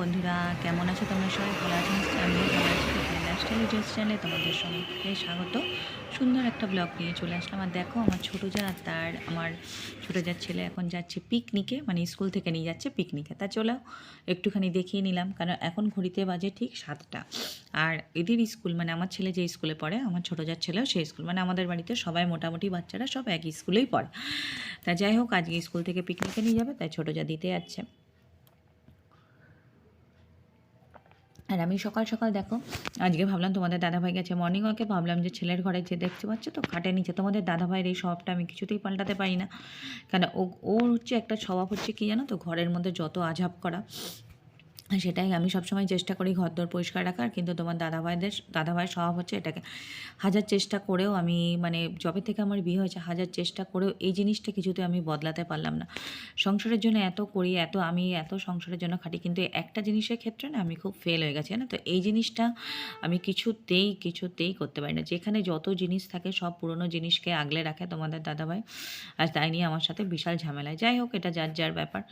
বন্ধুরা, কেমন আছো তোমরা সবাই? ভালো আছো আমিও ভালো আছি। লাইফস্টাইল চ্যানেলে তোমাদের সবাইকে স্বাগত। সুন্দর একটা ব্লগ নিয়ে চলে আসলাম। আর দেখো, আমার ছোটো যা তার, আমার ছোটো যার ছেলে এখন যাচ্ছে পিকনিকে মানে স্কুল থেকে নিয়ে যাচ্ছে পিকনিকে তা চলো, একটুখানি দেখিয়ে নিলাম। কারণ এখন ঘড়িতে বাজে ঠিক সাতটা। আর এদের স্কুল মানে আমার ছেলে যে স্কুলে পড়ে, আমার ছোটো যার ছেলেও সেই স্কুল মানে আমাদের বাড়িতে সবাই মোটামুটি বাচ্চারা সব একই স্কুলেই পড়ে। তা যাই হোক, আজকে স্কুল থেকে পিকনিকে নিয়ে যাবে, তাই ছোটো যা দিতে যাচ্ছে। আর আমি সকাল সকাল দেখো, আজকে ভাবলাম তোমাদের দাদাভাই গেছে মর্নিং ওয়াকে ভাবলাম যে ছেলের ঘরে যে দেখতে পাচ্ছ তো খাটে নিচে, তোমাদের দাদাভাইয়ের এই স্বভাবটা আমি কিছুতেই পাল্টাতে পারি না। কেন ও, ওর হচ্ছে একটা স্বভাব হচ্ছে কি জানো তো, ঘরের মধ্যে যত আঝাপ করা সেটাই আমি সবসময় চেষ্টা করি ঘর দর পরিষ্কার রাখার, কিন্তু তোমার দাদাভাইদের, দাদাভাইয়ের স্বভাব হচ্ছে এটাকে হাজার চেষ্টা করেও আমি মানে যবে থেকে আমার বিয়ে হয়েছে হাজার চেষ্টা করেও এই জিনিসটা কিছুতে আমি বদলাতে পারলাম না। সংসারের জন্য এত করি, এত আমি এত সংসারের জন্য খাটি, কিন্তু একটা জিনিসের ক্ষেত্রে না আমি খুব ফেল হয়ে গেছি না তো? এই জিনিসটা আমি কিছুতেই কিছুতেই করতে পারি না। যেখানে যত জিনিস থাকে সব পুরনো জিনিসকে আগলে রাখে তোমাদের দাদাভাই, আর তাই নিয়ে আমার সাথে বিশাল ঝামেলায়। যাই হোক, এটা যার যার ব্যাপার।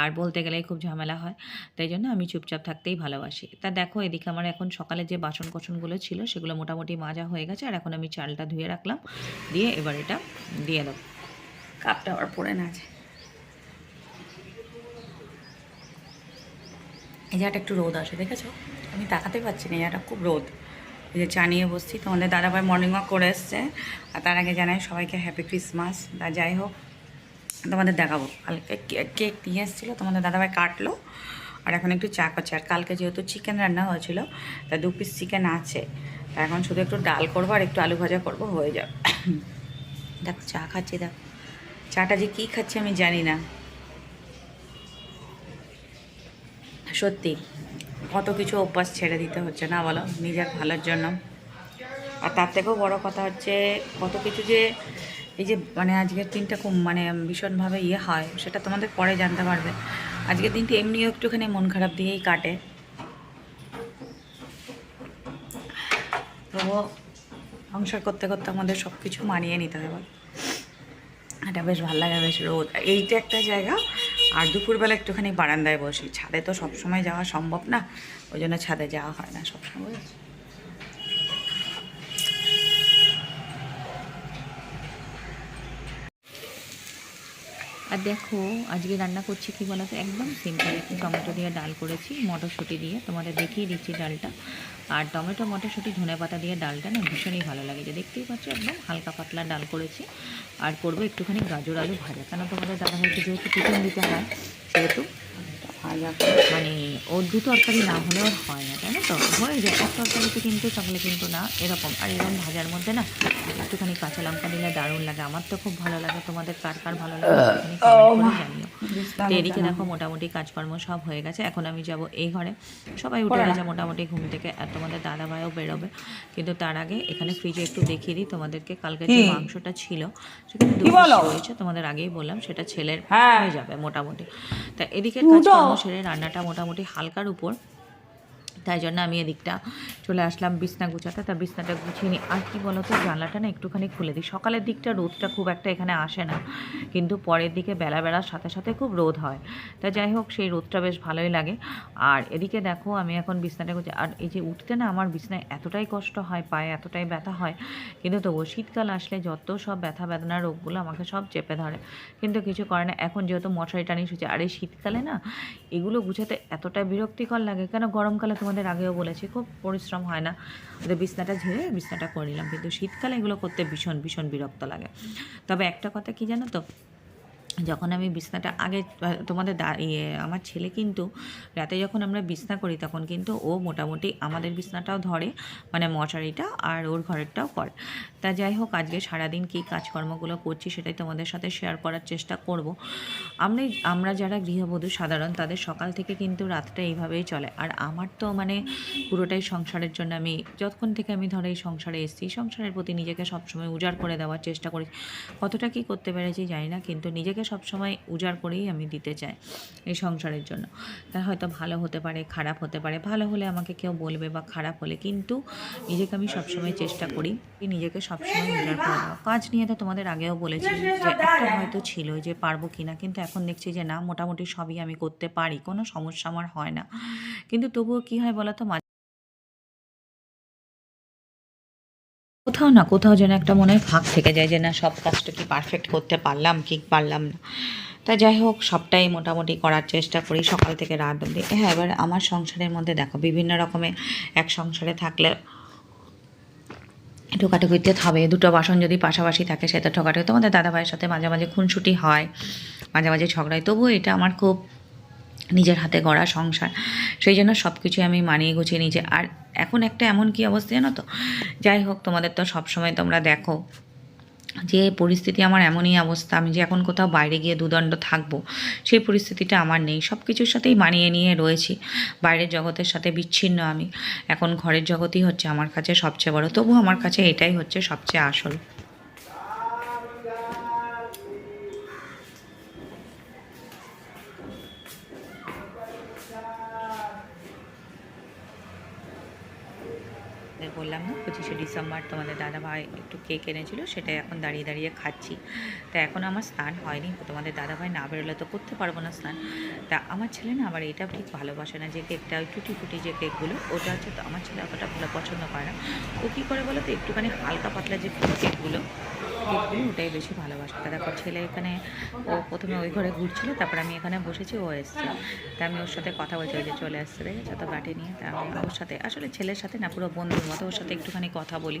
আর বলতে গেলে খুব ঝামেলা হয়। তাই জন্য আমি চুপচাপ থাকতেই ভালোবাসি। তা দেখো, এদিকে আমার এখন সকালে যে বাসন কোসনগুলো ছিল, সেগুলো মোটামুটি মাজা হয়ে গেছে, আর এখন আমি চালটা ধুয়ে রাখলাম, দিয়ে এবার এটা দিয়ে দেবো। কাপটা আবার পরে না আছে। এই জায়গাটা একটু রোদ আসে দেখেছ? আমি তাকাতে পারছি না, এই জায়গাটা খুব রোদ। এই যে চা নিয়ে বসছি তোমাদের দাদাভাই মর্নিং ওয়াক করে এসছে, আর তার আগে জানাই সবাইকে হ্যাপি ক্রিসমাস তা যাই হোক, তোমাদের দেখাবো। কালকে কেক নিয়ে এসেছিল, তোমাদের দাদাভাই কাটলো আর এখন একটু চা করছি আর কালকে যেহেতু চিকেন রান্না হয়েছিল তা দু পিস চিকেন আছে। তা এখন শুধু একটু ডাল করব আর একটু আলু ভাজা করব হয়ে যাবে। দেখো চা খাচ্ছি দেখ। চাটা যে কী খাচ্ছি আমি জানি না। সত্যি কত কিছু অভ্যাস ছেড়ে দিতে হচ্ছে না বলো? নিজের ভালোর জন্য। আর তার থেকেও বড় কথা হচ্ছে কত কিছু যে এই যে মানে আজকের দিনটা খুব মানে ভীষণভাবে ইয়ে হয় সেটা তোমাদের পরে জানতে পারবে। আজকের দিনটা এমনিও একটুখানি মন খারাপ দিয়েই কাটে। তবুও সংসার করতে করতে আমাদের সব কিছু মানিয়ে নিতে হবে। এটা বেশ ভালো লাগে, বেশ রোদ। এইটা একটা জায়গা, আর দুপুরবেলা একটুখানি বারান্দায় বসি। ছাদে তো সবসময় যাওয়া সম্ভব না, ওই জন্য ছাদে যাওয়া হয় না সবসময়। আর দেখো, আজকে রান্না করছি কি বলতো? একদম সিম্পল একটু টমেটো দিয়ে ডাল করেছি, মটরশুঁটি দিয়ে। তোমাদের দেখিয়ে দিচ্ছি ডালটা। আর টমেটো, মটরশুঁটি, ধনে পাতা দিয়ে ডালটা না ভীষণই ভালো লাগে। যে দেখতেই পাচ্ছ, একদম হালকা পাতলা ডাল করেছি। আর করব একটুখানি গাজর আলু ভাজা। কেন তোমাদের দাদা ভাইকে যেহেতু টিফিন দিতে হয়, সেহেতু ভাজা। মানে ওর দু তরকারি না হলে ওর হয় না। তাই না তো? হয়ে যায় এক তরকারিতে কিন্তু সকালে কিন্তু না এরকম। আর এরকম ভাজার মধ্যে না একটুখানি কাঁচা লঙ্কা দিলে দারুণ লাগে। আমার তো খুব ভালো লাগে। তোমাদের কার কার ভালো লাগে জানিও। তো এদিকে দেখো মোটামুটি কাজকর্ম সব হয়ে গেছে। এখন আমি যাব এই ঘরে। সবাই উঠে গেছে মোটামুটি ঘুম থেকে। আর তোমাদের দাদা ভাইও বেরোবে। কিন্তু তার আগে এখানে ফ্রিজে একটু দেখিয়ে দিই তোমাদেরকে। কালকে যে মাংসটা ছিল সেখানে রয়েছে তোমাদের আগেই বললাম সেটা ছেলের হয়ে। যাবে মোটামুটি। তা এদিকে কাজকর্ম সেরে রান্নাটা মোটামুটি হালকার উপর তাই জন্য আমি এদিকটা চলে আসলাম বিছনা গুছাতে। তা বিছনাটা গুছিয়ে নিই। আর কি বলতো জানলাটা না একটুখানি খুলে দিই। সকালের দিকটা রোদটা খুব একটা এখানে আসে না। কিন্তু পরের দিকে বেলা বেলার সাথে সাথে খুব রোদ হয়। তা যাই হোক, সেই রোদটা বেশ ভালোই লাগে। আর এদিকে দেখো, আমি এখন বিছনাটা গুছিয়ে আর এই যে উঠতে না আমার বিছনায় এতটাই কষ্ট হয়, পায়ে এতটাই ব্যথা হয়। কিন্তু তবুও শীতকাল আসলে যত সব ব্যথা বেদনা রোগগুলো আমাকে সব চেপে ধরে। কিন্তু কিছু করে না। এখন যেহেতু মশারি টানি শুচ্ছে আর এই শীতকালে না এগুলো গুছাতে এতটা বিরক্তিকর লাগে। কেন? গরমকালে তোমাদের আগেও বলেছি, খুব পরিশ্রম হয় না। ওদের বিছনাটা ঝেড়ে বিছনাটা করে নিলাম, কিন্তু শীতকালে এগুলো করতে ভীষণ ভীষণ বিরক্ত লাগে। তবে একটা কথা কি জানো তো? যখন আমি বিছনাটা আগে, তোমাদের দা ইয়ে আমার ছেলে কিন্তু রাতে যখন আমরা বিছনা করি তখন কিন্তু ও মোটামুটি আমাদের বিছনাটাও ধরে মানে মশারিটা আর ওর ঘরেরটাও করে। তা যাই হোক, আজকে সারাদিন কী কাজকর্মগুলো করছি সেটাই তোমাদের সাথে শেয়ার করার চেষ্টা করব। আমরা আমরা যারা গৃহবধূ সাধারণ তাদের সকাল থেকে কিন্তু রাতটা এইভাবেই চলে। আর আমার তো মানে পুরোটাই সংসারের জন্য আমি, যতক্ষণ থেকে আমি ধরো এই সংসারে এসেছি সংসারের প্রতি নিজেকে সবসময় উজাড় করে দেওয়ার চেষ্টা করি। কতটা কি করতে পেরেছি জানি না, কিন্তু নিজেকে সবসময় উজাড় করেই আমি দিতে চাই এই সংসারের জন্য। তা হয়তো ভালো হতে পারে, খারাপ হতে পারে, ভালো হলে আমাকে কেউ বলবে বা খারাপ হলে, কিন্তু নিজেকে আমি সবসময় চেষ্টা করি নিজেকে সবসময় উজাড় করে দেওয়া। কাজ নিয়ে তো তোমাদের আগেও বলেছি যে একটা হয়তো ছিল যে পারব কি না কিন্তু এখন দেখছি যে না, মোটামুটি সবই আমি করতে পারি, কোনো সমস্যা আমার হয় না। কিন্তু তবুও কী হয় বলো তো কোথাও না কোথাও যেন একটা মনে হয় ফাঁক থেকে যায় যে না, সব কাজটা কি পারফেক্ট করতে পারলাম, কি পারলাম না। তা যাই হোক, সবটাই মোটামুটি করার চেষ্টা করি, সকাল থেকে রাত অবধি। হ্যাঁ এবার আমার সংসারের মধ্যে দেখো, বিভিন্ন রকমের এক সংসারে থাকলে ঠোকাঠুকিতে হবে দুটো বাসন যদি পাশাপাশি থাকে সেটা ঠোকাঠুকি তোমাদের দাদাভাইয়ের সাথে মাঝে মাঝে খুনসুটি হয়, মাঝে মাঝে ঝগড়ায়। তবুও এটা আমার খুব নিজের হাতে গড়া সংসার। সেই জন্য সব কিছু আমি মানিয়ে গুছিয়ে নিজে আর এখন একটা এমন কি অবস্থা জানো তো? যাই হোক, তোমাদের তো সবসময় তোমরা দেখো যে পরিস্থিতি আমার এমনই অবস্থা। আমি যে এখন কোথাও বাইরে গিয়ে দুদণ্ড থাকব, সেই পরিস্থিতিটা আমার নেই। সব কিছুর সাথেই মানিয়ে নিয়ে রয়েছি। বাইরের জগতের সাথে বিচ্ছিন্ন আমি। এখন ঘরের জগতই হচ্ছে আমার কাছে সবচেয়ে বড়। তবু আমার কাছে এটাই হচ্ছে সবচেয়ে আসল। ডিসেম্বর তোমাদের দাদা ভাই একটু কেক এনেছিল, সেটাই এখন দাঁড়িয়ে দাঁড়িয়ে খাচ্ছি। তা এখন আমার স্নান হয়নি, তোমাদের দাদা ভাই না বেরোলে তো করতে পারব না স্নান। তা আমার ছেলে না আবার এটা ঠিক ভালোবাসে না যে কেকটা, ওই টুটি ফুটি যে কেকগুলো, ওটা হচ্ছে তো আমার ছেলে অতটা ভালো পছন্দ করে না। ও কী করে বলো তো একটুখানি হালকা পাতলা যে কেকগুলো কেকগুলো ওটাই বেশি ভালোবাসে। তা দেখো ছেলে এখানে, ও প্রথমে ওই ঘরে ঘুরছিল, তারপর আমি এখানে বসেছি, ও এসছে। তা আমি ওর সাথে কথা বলছি, ওই যে চলে আসছে, দেখেছ? তো বাটি নিয়ে। তা ওর সাথে, আসলে ছেলের সাথে না, পুরো বন্ধুর মতো ওর সাথে একটুখানি কথা বলি।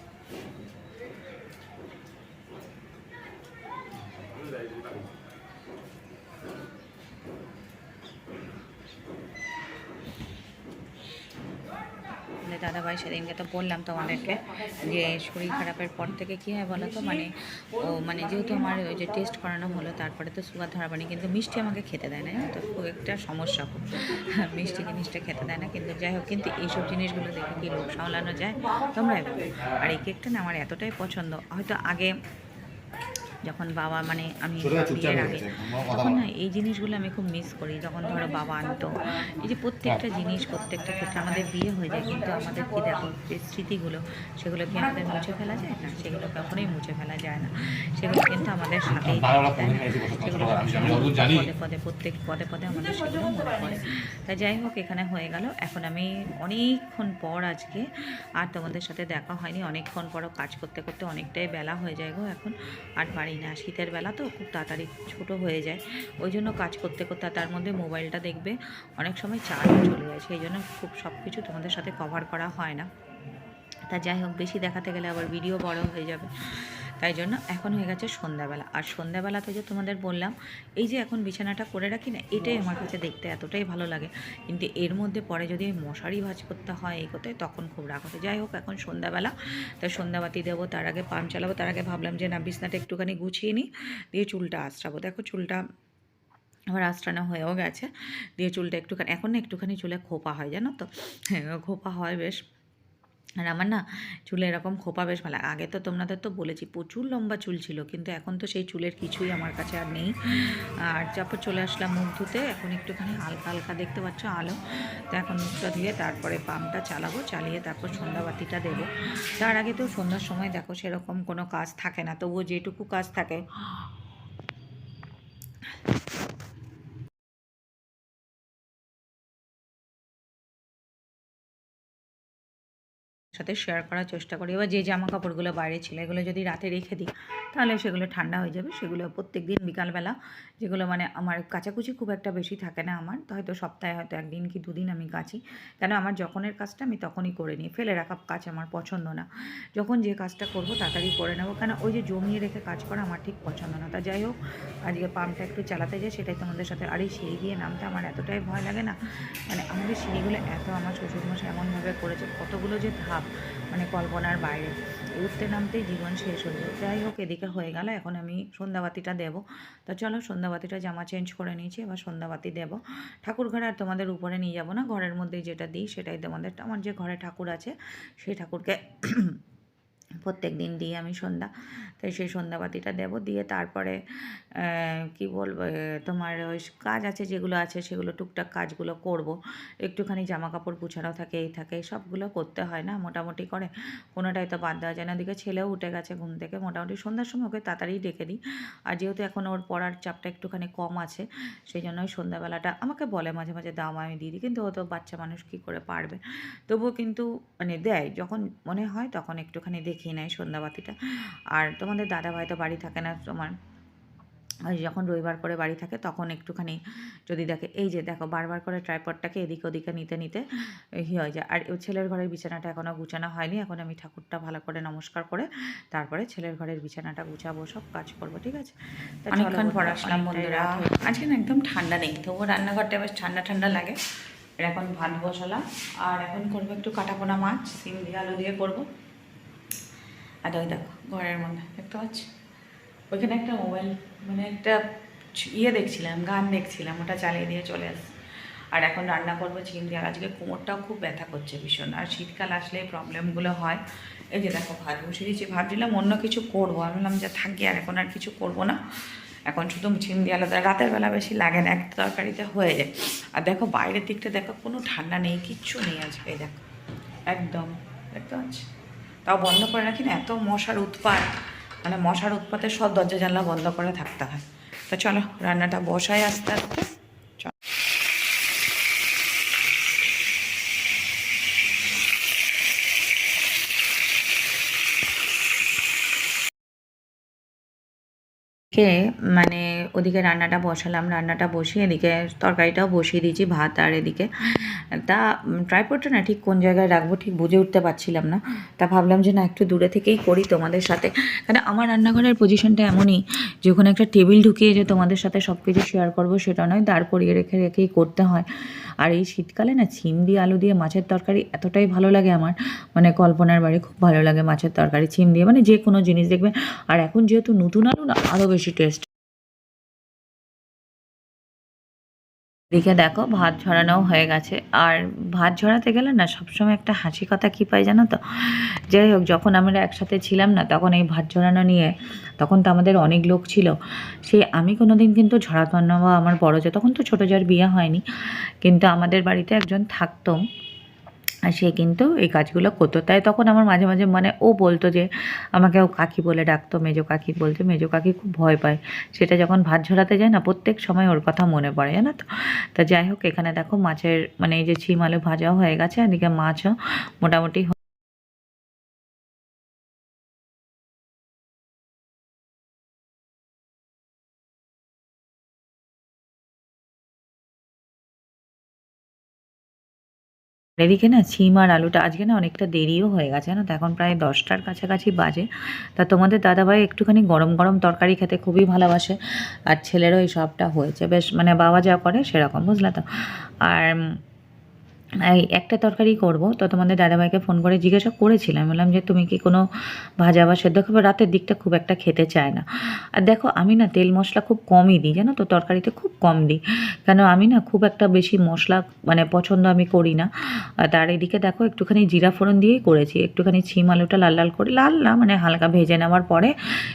দাদাভাই সেদিনকে তো বললাম তোমাদেরকে যে শরীর খারাপের পর থেকে কী হয় বলো তো? মানে ও মানে যেহেতু আমার ওই যে টেস্ট করানো হলো, তারপরে তো সুগার ধরা পড়েনি কিন্তু মিষ্টি আমাকে খেতে দেয় না তো? খুব একটা সমস্যা খুব। মিষ্টি জিনিসটা খেতে দেয় না, কিন্তু যাই হোক, কিন্তু এইসব জিনিসগুলো দেখে কি লোক সামলানো যায়? তোমরা আর এই কেকটা না আমার এতটাই পছন্দ। হয়তো আগে যখন বাবা মানে আমি বিয়ের আগে তখন না এই জিনিসগুলো আমি খুব মিস করি যখন ধরো বাবা আনতো। এই যে প্রত্যেকটা জিনিস প্রত্যেকটা ক্ষেত্রে আমাদের বিয়ে হয়ে যায় কিন্তু আমাদের কি দেখো যে স্মৃতিগুলো সেগুলো কি আমাদের মুছে ফেলা যায় না? সেগুলো কখনোই মুছে ফেলা যায় না। সেগুলো কিন্তু আমাদের সাথেই সেগুলো পদে পদে প্রত্যেক পদে পদে আমাদের সেগুলো মনে পড়ে। তাই যাই হোক এখানে হয়ে গেল। এখন আমি অনেকক্ষণ পর আজকে আর তোমাদের সাথে দেখা হয়নি। অনেকক্ষণ পরও কাজ করতে করতে অনেকটাই বেলা হয়ে যায় গো এখন। আর পারি না। শীতের বেলা তো খুব তাড়াতাড়ি ছোট হয়ে যায়। ওই জন্য কাজ করতে করতে তার মধ্যে মোবাইলটা দেখবে। অনেক সময় চার্জ চলে যায়। সেই জন্য খুব সব কিছু তোমাদের সাথে কভার করা হয় না। তা যাই হোক, বেশি দেখাতে গেলে আবার ভিডিও বড় হয়ে যাবে। তাই জন্য এখন হয়ে গেছে সন্ধ্যাবেলা। আর সন্ধ্যাবেলাতে যে তোমাদের বললাম, এই যে এখন বিছানাটা করে রাখি না, এটাই আমার কাছে দেখতে এতটাই ভালো লাগে। কিন্তু এর মধ্যে পরে যদি মশারি ভাজ করতে হয় এই করতে তখন খুব রাগ হতো। যাই হোক, এখন সন্ধ্যাবেলা। তো সন্ধ্যাবাতি দেবো, তার আগে পাম্প চালাবো, তার আগে ভাবলাম যে না, বিছনাটা একটুখানি গুছিয়ে নিই, দিয়ে চুলটা আঁচড়াবো। দেখো চুলটা আমার আঁচড়ানো হয়েও গেছে, দিয়ে চুলটা একটুখানি, এখন না একটুখানি চুলে খোপা হয়, জানো তো? খোপা হয় বেশ। আর আমার না চুলে এরকম খোপা বেশ ভালো। আগে তো তোমাদের তো বলেছি, প্রচুর লম্বা চুল ছিল, কিন্তু এখন তো সেই চুলের কিছুই আমার কাছে আর নেই। আর তারপর চলে আসলাম মুখ ধুতে, এখন একটুখানি হালকা হালকা দেখতে পাচ্ছ আলো। তো এখন মুখটা ধুয়ে তারপরে পাম্পটা চালাবো, চালিয়ে তারপর সন্ধ্যাবাতিটা দেবো। তার আগে তো সন্ধ্যার সময় দেখো সেরকম কোনো কাজ থাকে না, তবুও যেটুকু কাজ থাকে সাথে শেয়ার করার চেষ্টা করি। এবার যে জামা কাপড়গুলো বাইরে ছিল, এগুলো যদি রাতে রেখে দিই, তাহলে সেগুলো ঠান্ডা হয়ে যাবে। সেগুলো প্রত্যেক দিন বিকালবেলা, যেগুলো মানে আমার কাচাকুচি খুব একটা বেশি থাকে না আমার। তো হয়তো সপ্তাহে হয়তো একদিন কি দুদিন আমি কাচি। কেন আমার যখনের কাজটা আমি তখনই করে নিই। ফেলে রাখা কাজ আমার পছন্দ না। যখন যে কাজটা করব তাড়াতাড়ি করে নেব। কেন ওই যে জমিয়ে রেখে কাজ করা আমার ঠিক পছন্দ না। তা যাই হোক, আজকে পাম্পটা একটু চালাতে যাই, সেটাই তোমাদের সাথে। আর এই সিঁড়ি দিয়ে নামতে আমার এতটাই ভয় লাগে না? মানে আমাদের সিঁড়িগুলো এত আমার শ্বশুরমশাই এমনভাবে করেছে। কতগুলো যে ধাপ মানে কল্পনার বাইরে। উঠতে নামতেই জীবন শেষ হয়ে যাই হোক, এদিকে হয়ে গেল, এখন আমি সন্ধ্যাবাতিটা দেবো। তো চলো, সন্ধ্যাবাতিটা জামা চেঞ্জ করে নিয়েছি, এবার সন্ধ্যাবাতি দেবো। ঠাকুর ঘরে আর তোমাদের উপরে নিয়ে যাব না, ঘরের মধ্যে যেটা দিই সেটাই তোমাদের। আমার যে ঘরে ঠাকুর আছে, সেই ঠাকুরকে প্রত্যেক দিন দিই আমি সন্ধ্যা। তাই সেই সন্ধ্যাবাতিটা দেবো। দিয়ে তারপরে কি বলব তোমার ওই কাজ আছে যেগুলো আছে সেগুলো টুকটাক কাজগুলো করব। একটুখানি জামা কাপড় গুছানো থাকে, এই থাকে, সবগুলো করতে হয় না মোটামুটি করে। কোনোটাই তো বাদ দেওয়া যায় না। ওদিকে ছেলেও উঠে গেছে ঘুম থেকে। মোটামুটি সন্ধ্যার সময় ওকে তাড়াতাড়ি ডেকে দিই। আর যেহেতু এখন ওর পড়ার চাপটা একটুখানি কম আছে সেই জন্য ওই সন্ধ্যাবেলাটা আমাকে বলে মাঝে মাঝে দাম আমি দিই। কিন্তু ও তো বাচ্চা মানুষ কী করে পারবে? তবুও কিন্তু মানে দেয়। যখন মনে হয় তখন একটুখানি দেখিয়ে নেয় সন্ধ্যাবাতিটা। আর তোমাদের দাদা ভাই তো বাড়ি থাকে না তোমার। যখন রবিবার করে বাড়ি থাকে তখন একটুখানি যদি দেখে এই যে দেখো বারবার করে ট্রাইপডটাকে এদিকে ওদিকে নিতে নিতে ই হয়ে যায়। আর ছেলের ঘরের বিছানাটা এখনও গুছানো হয়নি। এখন আমি ঠাকুরটা ভালো করে নমস্কার করে তারপরে ছেলের ঘরের বিছানাটা গুছাবো সব কাজ করব ঠিক আছে? অনেকক্ষণ পর বন্ধুরা, আজকে না একদম ঠান্ডা নেই তবুও রান্নাঘরটা বেশ ঠান্ডা ঠান্ডা লাগে। আর এখন ভাত বসালাম। আর এখন করব একটু কাটাপোনা মাছ সিম দিয়ে আলু দিয়ে করব। আর ওই দেখো, ঘরের মধ্যে, দেখতে পাচ্ছি? ওইখানে একটা মোবাইল মানে একটা ইয়ে দেখছিলাম, গান দেখছিলাম, ওটা চালিয়ে দিয়ে চলে আসছি। আর এখন রান্না করব চিকেন দিয়ে আজকে কোমরটাও খুব ব্যথা করছে ভীষণ। আর শীতকাল আসলে এই প্রবলেমগুলো হয়। এই যে দেখো, ভাত বসে দিয়েছি, ভাবছিলাম অন্য কিছু করব। আমি বললাম যে থাকি আর এখন আর কিছু করব না। এখন শুধু চিংড়ি আলাদা, রাতের বেলা বেশি লাগে না একটা তরকারিতে হয়ে যায়। আর দেখো, বাইরের দিকটা দেখো, কোনো ঠান্ডা নেই, কিচ্ছু নেই আজকে দেখো। একদম, দেখতে পাচ্ছি? তাও বন্ধ করে রাখি না, এত মশার উৎপাত। মানে মশার উৎপাতে সব দরজা জানলা বন্ধ করে থাকতে হয়। তো চলো, রান্নাটা বসাই আস্তে আস্তে। কে মানে ওদিকে রান্নাটা বসালাম, রান্নাটা বসিয়ে এদিকে তরকারিটাও বসিয়ে দিয়েছি, ভাত আর এদিকে। তা ট্রাইপডটা না ঠিক কোন জায়গায় রাখব ঠিক বুঝে উঠতে পারছিলাম না। তা ভাবলাম যে না একটু দূরে থেকেই করি তোমাদের সাথে। কারণ আমার রান্নাঘরের পজিশনটা এমনই যে ওখানে একটা টেবিল ঢুকিয়ে যে তোমাদের সাথে সব কিছু শেয়ার করব সেটা নয়, দাঁড় করিয়ে রেখে রেখেই করতে হয়। আর এই শীতকালে না ছিম দিয়ে আলু দিয়ে মাছের তরকারি এতটাই ভালো লাগে আমার মানে কল্পনার বাড়ি খুব ভালো লাগে মাছের তরকারি, ছিম দিয়ে মানে যে কোনো জিনিস দেখবে। আর এখন যেহেতু নতুন আলু না আরও বেশি টেস্ট এদিকে দেখো, ভাত ঝরানো হয়ে গেছে। আর ভাত ঝরাতে গেলে না, সবসময় একটা হাসি কথা কী পাই জানো তো? যাই হোক, যখন আমরা একসাথে ছিলাম না, তখন এই ভাত ঝরানো নিয়ে, তখন তো আমাদের অনেক লোক ছিল। সেই আমি কোনো দিন কিন্তু ঝরাতাম না বা আমার বড় যে, তখন তো ছোটো যার বিয়ে হয়নি। কিন্তু আমাদের বাড়িতে একজন থাকতো। আর সে কিন্তু এই কাজগুলো করতো। তাই তখন আমার মাঝে মাঝে মানে ও বলতো যে, আমাকে ও কাকি বলে ডাকতো, মেজো কাকি বলছে মেজো কাকি খুব ভয় পায়। সেটা যখন ভাত ঝরাতে যায় না, প্রত্যেক সময় ওর কথা মনে পড়ে, জানো তো? তা যাই হোক, এখানে দেখো মাছের মানে এই যে ছিম আলু ভাজাও হয়ে গেছে, এদিকে মাছও মোটামুটি এদিকে না ছিম আর আলুটা আজকে না অনেকটা দেরিও হয়ে গেছে না তো? এখন প্রায় দশটার কাছাকাছি বাজে। তা তোমাদের দাদাভাই একটুখানি গরম গরম তরকারি খেতে খুবই ভালোবাসে, আর ছেলেরও এই সবটা হয়েছে। বেশ মানে বাবা যা করে সেরকম, বুঝলে তো? আর একটা তরকারি করব। তো তোমাদের দাদাভাইকে ফোন করে জিজ্ঞাসা করেছিলাম। বললাম যে, তুমি কি কোনো ভাজা বা সেদ্ধ খাবে রাতের দিকটা খুব একটা খেতে চায় না। আর দেখো, আমি না তেল মশলা খুব কমই দিই, জানো তো? তরকারিতে খুব কম দিই। কেন, আমি না খুব একটা বেশি মশলা মানে পছন্দ আমি করি না। তার এদিকে দেখো, একটুখানি জিরা ফোড়ন দিয়েই করেছি। একটুখানি ছিম আলুটা লাল লাল করে, লাল না মানে হালকা ভেজে নেওয়ার পরে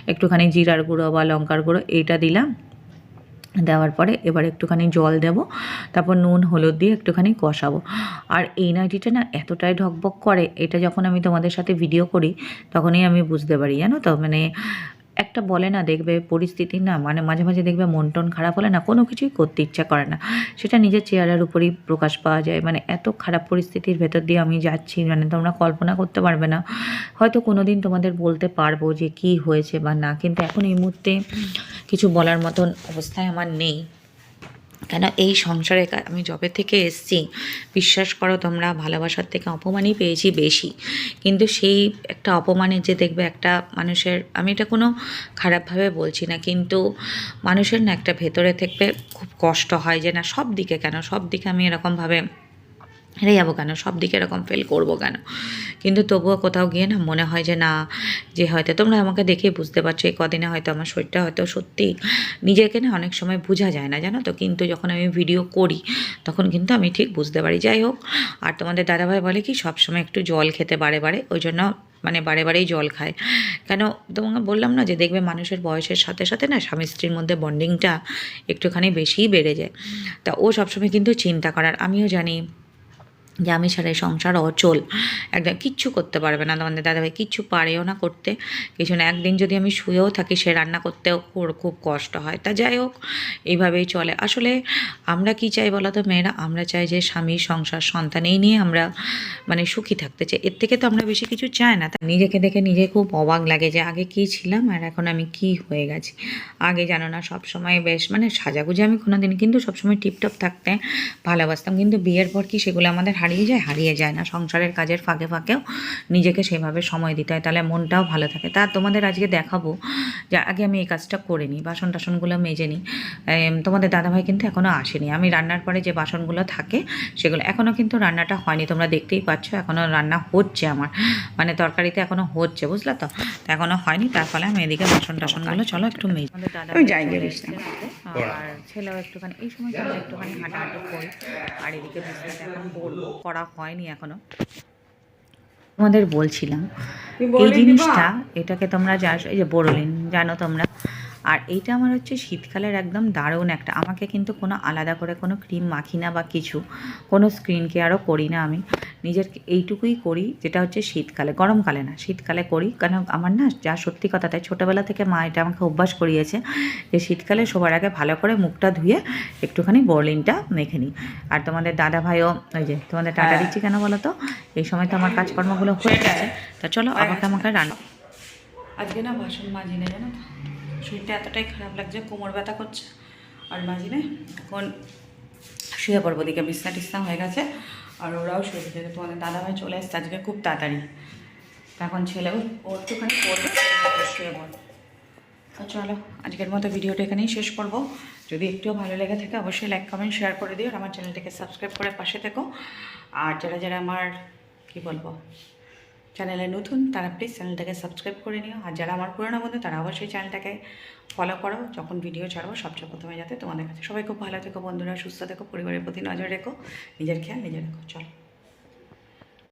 একটুখানি জিরার গুঁড়ো বা লঙ্কার গুঁড়ো, এইটা দিলাম। দেওয়ার পরে এবার একটুখানি জল দেব, তারপর নুন, হলুদ দিয়ে একটুখানি কষাবো। আর এই নাইটিটা না এতটাই ঢকবক করে, এটা যখন আমি তোমাদের সাথে ভিডিও করি, তখনই আমি বুঝতে পারি, জানো তো? মানে একটা বলে না দেখবে পরিস্থিতি না মানে মাঝে মাঝে দেখবে মন টন খারাপ হলে না কোনো কিছুই করতে ইচ্ছা করে না। সেটা নিজের চেহারার উপরেই প্রকাশ পাওয়া যায়। মানে এত খারাপ পরিস্থিতির ভেতর দিয়ে আমি যাচ্ছি মানে তোমরা কল্পনা করতে পারবে না। হয়তো কোনো দিন তোমাদের বলতে পারব যে কি হয়েছে বা না, কিন্তু এখন এই মুহূর্তে কিছু বলার মতন অবস্থায় আমার নেই। কেন এই সংসারে আমি জবে থেকে এসছি, বিশ্বাস করো তোমরা ভালোবাসার থেকে অপমানই পেয়েছি বেশি। কিন্তু সেই একটা অপমানের যে দেখবে একটা মানুষের, আমি এটা কোনো খারাপভাবে বলছি না, কিন্তু মানুষের না একটা ভেতরে থাকবে খুব কষ্ট হয় যে না সব দিকে কেন, সব দিকে আমি এরকমভাবে হেরে যাব কেন? সব দিকে এরকম ফেল করব কেন? কিন্তু তবুও কোথাও গিয়ে না মনে হয় যে না, যে হয়তো তোমরা আমাকে দেখে বুঝতে পারছ এই কদিনে হয়তো আমার শরীরটা হয়তো সত্যি নিজেকে না অনেক সময় বোঝা যায় না, জানো তো? কিন্তু যখন আমি ভিডিও করি, তখন কিন্তু আমি ঠিক বুঝতে পারি। যাই হোক, আর তোমাদের দাদাভাই বলে কি, সবসময় একটু জল খেতে বারে বারে, ওই জন্য মানে বারে বারেই জল খায়। কেন? তোমাকে বললাম না যে দেখবে মানুষের বয়সের সাথে সাথে না স্বামী স্ত্রীর মধ্যে বন্ডিংটা একটুখানি বেশিই বেড়ে যায়। তা ও সবসময় কিন্তু চিন্তা করার আমিও জানি যে আমি ছাড়া সংসার অচল। একদম কিচ্ছু করতে পারবে না তোমাদের দাদাভাই, কিচ্ছু পারেও না করতে। কিছু না, একদিন যদি আমি শুয়েও থাকি, সে রান্না করতেও খুব কষ্ট হয়। তা যাই হোক, এইভাবেই চলে। আসলে আমরা কি চাই বলো তো মেয়েরা? আমরা চাই যে স্বামী, সংসার সন্তান এই নিয়ে আমরা মানে সুখী থাকতে চাই। এর থেকে তো আমরা বেশি কিছু চাই না। তা নিজেকে দেখে নিজে খুব অবাক লাগে যে আগে কি ছিলাম আর এখন আমি কি হয়ে গেছি। আগে জানো না সব সময় বেশ মানে সাজাগুজে আমি কোনো কোনোদিন কিন্তু সবসময় টিপটপ থাকতে ভালোবাসতাম। কিন্তু বিয়ের পর কি সেগুলো আমাদের হারিয়ে যায় হারিয়ে যায় না। সংসারের কাজের ফাঁকে ফাঁকেও নিজেকে সেভাবে সময় দিতে হয় তাহলে মনটাও ভালো থাকে। তা তোমাদের আজকে দেখাবো যে আগে আমি এই কাজটা করে নিই বাসন টাসনগুলো মেজে নিই। তোমাদের দাদাভাই কিন্তু এখনও আসেনি। আমি রান্নার পরে যে বাসনগুলো থাকে সেগুলো এখনও কিন্তু রান্নাটা হয়নি। তোমরা দেখতেই পাচ্ছ এখনও রান্না হচ্ছে আমার। মানে তরকারিতে এখনও হচ্ছে বুঝলে তো? তো এখনও হয়নি তার ফলে আমি এদিকে বাসন টাসনগুলো চলো একটু মেজে আমাদের দাদা আর ছেলেও একটুখানি এই সময় আমরা একটুখানি হাঁটাহাঁটি করি। আর এদিকে বিছনাটা এখন পড়ব করা হয়নি এখনও। তোমাদের বলছিলাম এই জিনিসটা এটাকে তোমরা যা এই যে বড়লিন জানো তোমরা আর এইটা আমার হচ্ছে শীতকালের একদম দারুণ একটা আমাকে কিন্তু কোনো আলাদা করে কোনো ক্রিম মাখি না বা কিছু কোনো স্ক্রিন কেয়ারও করি না আমি। নিজের এইটুকুই করি যেটা হচ্ছে শীতকালে গরমকালে না শীতকালে করি। কেন আমার না যা সত্যি কথা তাই ছোটোবেলা থেকে মা এটা আমাকে অভ্যাস করিয়েছে যে শীতকালে সবার আগে ভালো করে মুখটা ধুয়ে একটুখানি বোরলিনটা মেখে নিই। আর তোমাদের দাদা ভাইও ওই যে তোমাদের টাটা হ্যাঁ। দিচ্ছি কেন বলো তো? এই সময় তো আমার কাজকর্মগুলো হয়ে গেছে। তা চলো আমাকে আমাকে রান্না আজকে না বাসন মাজি না জানো শরীরটা এতটাই খারাপ লাগছে, কোমর ব্যথা করছে। আর মাজি না এখন শুয়ে পড়ব দিকে বিছনা টিছনা হয়ে গেছে, আর ওরাও শুয়ে পড়েছে তোমাদের দাদাভাই চলে এসছে আজকে খুব তাড়াতাড়ি। এখন ছেলেও ও একটুখানি পড়বে শুয়ে পড়ব। চলো, আজকের মতো ভিডিওটা এখানেই শেষ করব। যদি একটুও ভালো লেগে থাকে, অবশ্যই লাইক কমেন্ট শেয়ার করে দিও, আর আমার চ্যানেলটাকে সাবস্ক্রাইব করে পাশে থেকো। আর যারা যারা আমার কি বলব? চ্যানেলে নতুন, তারা প্লিজ চ্যানেলটাকে সাবস্ক্রাইব করে নিও। আর যারা আমার পুরোনো বন্ধু, তারা অবশ্যই চ্যানেলটাকে ফলো করো। যখন ভিডিও ছাড়বো, সবচেয়ে প্রথমে যাতে তোমাদের কাছে সবাই খুব ভালো থেকো, বন্ধুরা সুস্থ থেকো, পরিবারের প্রতি নজর রেখো, নিজের খেয়াল নিজে রেখো। চলো।